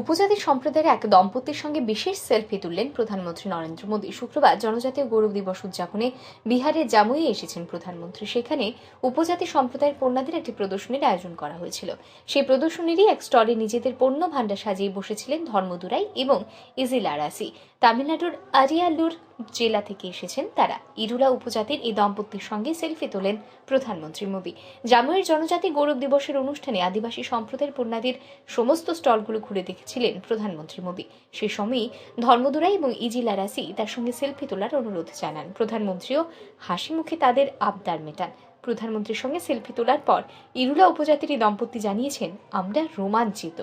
উপজাতি সম্প্রদায়ের এক দম্পতির সঙ্গে বিশেষ সেলফি তুললেন প্রধানমন্ত্রী নরেন্দ্র মোদী। শুক্রবার জনজাতীয় গৌরব দিবস উদযাপনে বিহারের জামুইয়ে এসেছেন প্রধানমন্ত্রী। সেখানে উপজাতি সম্প্রদায়ের পণ্যাদের একটি প্রদর্শনীর আয়োজন করা হয়েছিল। সেই প্রদর্শনীরই এক স্টলে নিজেদের পণ্য ভাণ্ডার সাজিয়ে বসেছিলেন ধর্মদুরাই এবং ইজিলারাসি। তামিলনাড়ুর আরিয়ালুর জেলা থেকে এসেছেন তারা। ইরুলা উপজাতির এই দম্পতির সঙ্গে সেলফি তোলেন প্রধানমন্ত্রী মোদী জামুইয়ের জনজাতি গৌরব দিবসের অনুষ্ঠানে আদিবাসী সম্প্রদায়ের পণ্যাদির সমস্ত স্টলগুলো ঘুরে দেখেছিলেন প্রধানমন্ত্রী মোদী সে সময়ই ধর্মদুরাই এবং ইজিলা রাসি তার সঙ্গে সেলফি তোলার অনুরোধ জানান। প্রধানমন্ত্রীও হাসি মুখে তাদের আবদার মেটান। প্রধানমন্ত্রীর সঙ্গে সেলফি তোলার পর ইরুলা উপজাতির এই দম্পতি জানিয়েছেন, আমরা রোমাঞ্চিত।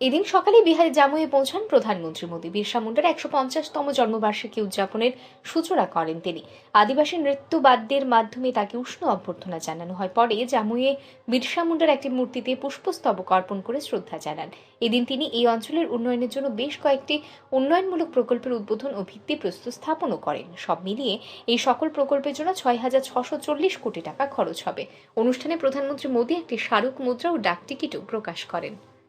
এদিন সকালে বিহারে জামুয়ে পৌঁছান প্রধানমন্ত্রী মোদী। বিরসা মুন্ডার একশো পঞ্চাশতম জন্মবার্ষিকী উদযাপনের সূচনা করেন তিনি। আদিবাসী নৃত্যবাদ্যের মাধ্যমে তাকে উষ্ণ অভ্যর্থনা জানানো হয়। পরে জামুয়ে বিরসা মুন্ডার একটি মূর্তিতে পুষ্পস্তবক অর্পণ করে শ্রদ্ধা জানান। এদিন তিনি এই অঞ্চলের উন্নয়নের জন্য বেশ কয়েকটি উন্নয়নমূলক প্রকল্পের উদ্বোধন ও ভিত্তিপ্রস্তর স্থাপনও করেন। সব মিলিয়ে এই সকল প্রকল্পের জন্য ছয় হাজার ছশো চল্লিশ কোটি টাকা খরচ হবে। অনুষ্ঠানে প্রধানমন্ত্রী মোদী একটি স্মারক মুদ্রা ও ডাকটিকিটও প্রকাশ করেন।